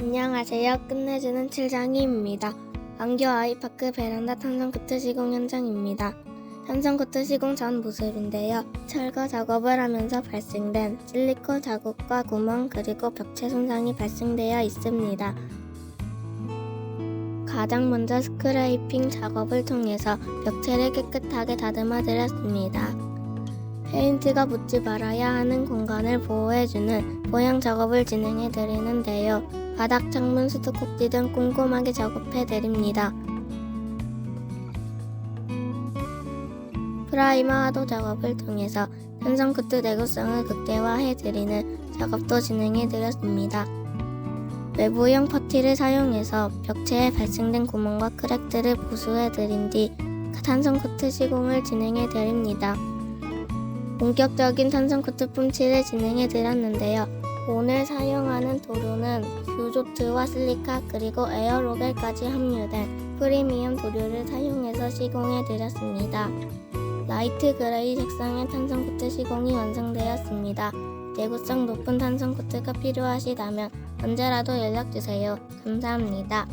안녕하세요. 끝내주는 칠장이입니다. 왕교 아이파크 베란다 탄성 코트 시공 현장입니다. 탄성 코트 시공 전 모습인데요. 철거 작업을 하면서 발생된 실리콘 자국과 구멍 그리고 벽체 손상이 발생되어 있습니다. 가장 먼저 스크레이핑 작업을 통해서 벽체를 깨끗하게 다듬어 드렸습니다. 페인트가 묻지 말아야 하는 공간을 보호해주는 보양 작업을 진행해 드리는데요. 바닥, 창문, 수도꼭지 등 꼼꼼하게 작업해 드립니다. 프라이머 하도 작업을 통해서 현상 코트 내구성을 극대화해 드리는 작업도 진행해 드렸습니다. 외부형 퍼티를 사용해서 벽체에 발생된 구멍과 크랙들을 보수해 드린 뒤 탄성 코트 시공을 진행해 드립니다. 본격적인 탄성 코트 뿜칠을 진행해 드렸는데요. 오늘 사용하는 도료는 뷰조트와 실리카 그리고 에어로겔까지 함유된 프리미엄 도료를 사용해서 시공해 드렸습니다. 라이트 그레이 색상의 탄성 코트 시공이 완성되었습니다. 내구성 높은 탄성 코트가 필요하시다면 언제라도 연락 주세요. 감사합니다.